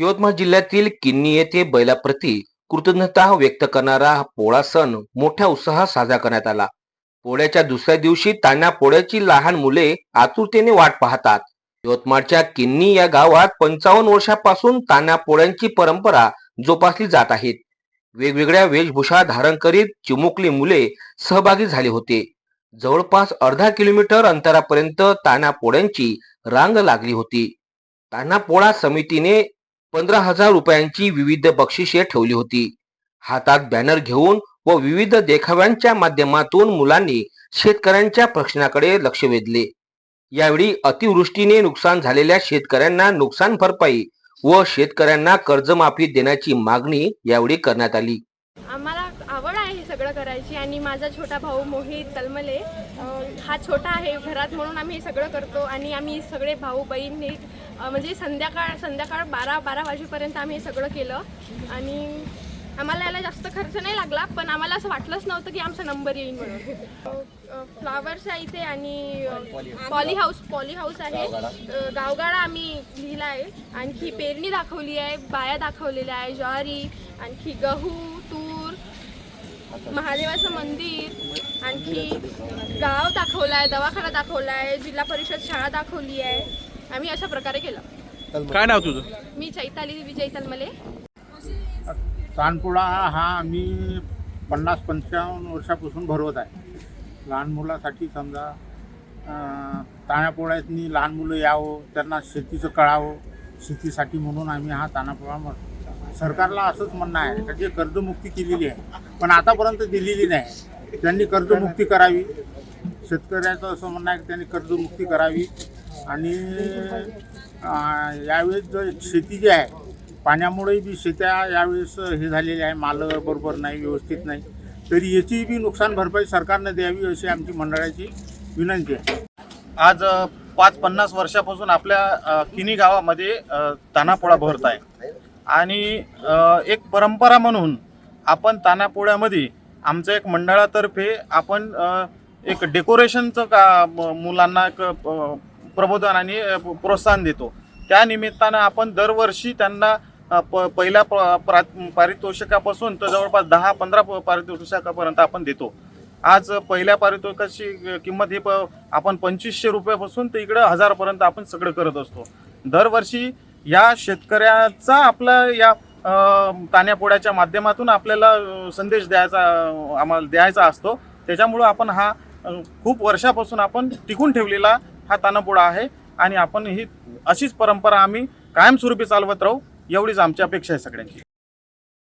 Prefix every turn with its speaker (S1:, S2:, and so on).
S1: यवतमाळ जिल्ह्यातील किन्नी येथे बैलाप्रती कृतज्ञता व्यक्त करणारा हा पोळा सण मोठ्या उत्साहात साजरा करण्यात आला. पोळ्याच्या दुसऱ्या दिवशी तान्या पोळ्याची लहान मुले आतुरतेने वाट पाहतात. यवतमाळच्या किन्नी या गावात पंचावन्न वर्षापासून तान्या पोळ्यांची परंपरा जोपासली जात आहेत वेगवेगळ्या वेशभूषा धारण करीत चिमुकली मुले सहभागी झाले होते. जवळपास अर्धा किलोमीटर अंतरापर्यंत तान्या पोळ्यांची रांग लागली होती. तान्हा पोळा समितीने पंधरा हजार रुपयांची विविध बक्षिसे ठेवली होती. हातात बॅनर घेऊन व विविध देखाव्यांच्या माध्यमातून मुलांनी शेतकऱ्यांच्या प्रश्नाकडे लक्ष वेधले. यावेळी अतिवृष्टीने नुकसान झालेल्या शेतकऱ्यांना नुकसान भरपाई व शेतकऱ्यांना कर्जमाफी देण्याची मागणी यावेळी करण्यात आली
S2: आम्हाला आवड आहे हे सगळं करायची आणि माझा छोटा भाऊ मोहित तलमले हा छोटा आहे घरात म्हणून आम्ही हे सगळं करतो आणि आम्ही सगळे भाऊ बहीण हे म्हणजे संध्याकाळ संध्याकाळ बारा बारा वाजेपर्यंत आम्ही हे सगळं केलं. आणि आम्हाला याला जास्त खर्च नाही लागला पण आम्हाला असं वाटलंच नव्हतं की आमचा नंबर येईल म्हणून. फ्लावर्स आहे इथे आणि पॉली हाऊस पॉली हाऊस आहे. गावगाडा आम्ही लिहिला आहे. आणखी पेरणी दाखवली आहे बाया दाखवलेल्या आहे ज्वारी आणखी गहू तूर महादेवाचं मंदिर आणखी गाव दाखवलं आहे दवाखाना दाखवला आहे जिल्हा परिषद शाळा दाखवली आहे. आम्ही अशा प्रकारे केलं.
S3: काय नाव तुझं?
S2: मी चैताली विजय तलमले.
S4: तानपोळा हा आम्ही पन्नास पंचावन्न वर्षापासून भरवत आहे. लहान मुलासाठी समजा अं, ताण्यापोळ्यातनी लहान मुलं यावं त्यांना शेतीचं कळावं शेतीसाठी म्हणून आम्ही हा तानापोळा म्हणतो सरकारला असंच म्हणणं आहे का जे कर्जमुक्ती केलेली आहे पण आतापर्यंत दिलेली नाही. त्यांनी कर्जमुक्ती करावी. शेतकऱ्याचं असं म्हणणं आहे की त्यांनी कर्जमुक्ती करावी. आणि यावेळेस जो शेती जी आहे पाण्यामुळे बी शेत्या यावेळेस हे झालेले आहे माल बरोबर नाही व्यवस्थित नाही. तरी याची बी नुकसान भरपाई सरकारनं द्यावी अशी आमची मंडळाची विनंती आहे.
S3: आज पाच पन्नास वर्षापासून आपल्या किनी गावामध्ये तानापोळा भरत आहे. आणि एक परंपरा म्हणून आपण तानापोळ्यामध्ये आमचं एक मंडळातर्फे आपण एक डेकोरेशनचं का म- मुलांना एक प्रबोधन आणि प्रोत्साहन देतो. त्या निमित्तानं आपण दरवर्षी त्यांना प पहिल्या प- प्रा- पारितोषिकापासून तर जवळपास दहा पंधरा पारितोषिकापर्यंत आपण देतो. आज पहिल्या पारितोषिकाची किंमत हे प आपण पंचवीसशे रुपयापासून ते इकडं हजारपर्यंत आपण सगळं करत असतो. दरवर्षी या शेतकऱ्याचा आपला या तान्यापोळ्याच्या माध्यमातून आपल्याला संदेश द्यायचा आम्हाला द्यायचा असतो. त्याच्यामुळं आपण हा खूप वर्षापासून आपण टिकून ठेवलेला हा तानापोळा आहे आणि आपण ही अशीच परंपरा आम्ही कायमस्वरूपी चालवत राहू एवढीच आमची अपेक्षा आहे सगळ्यांची.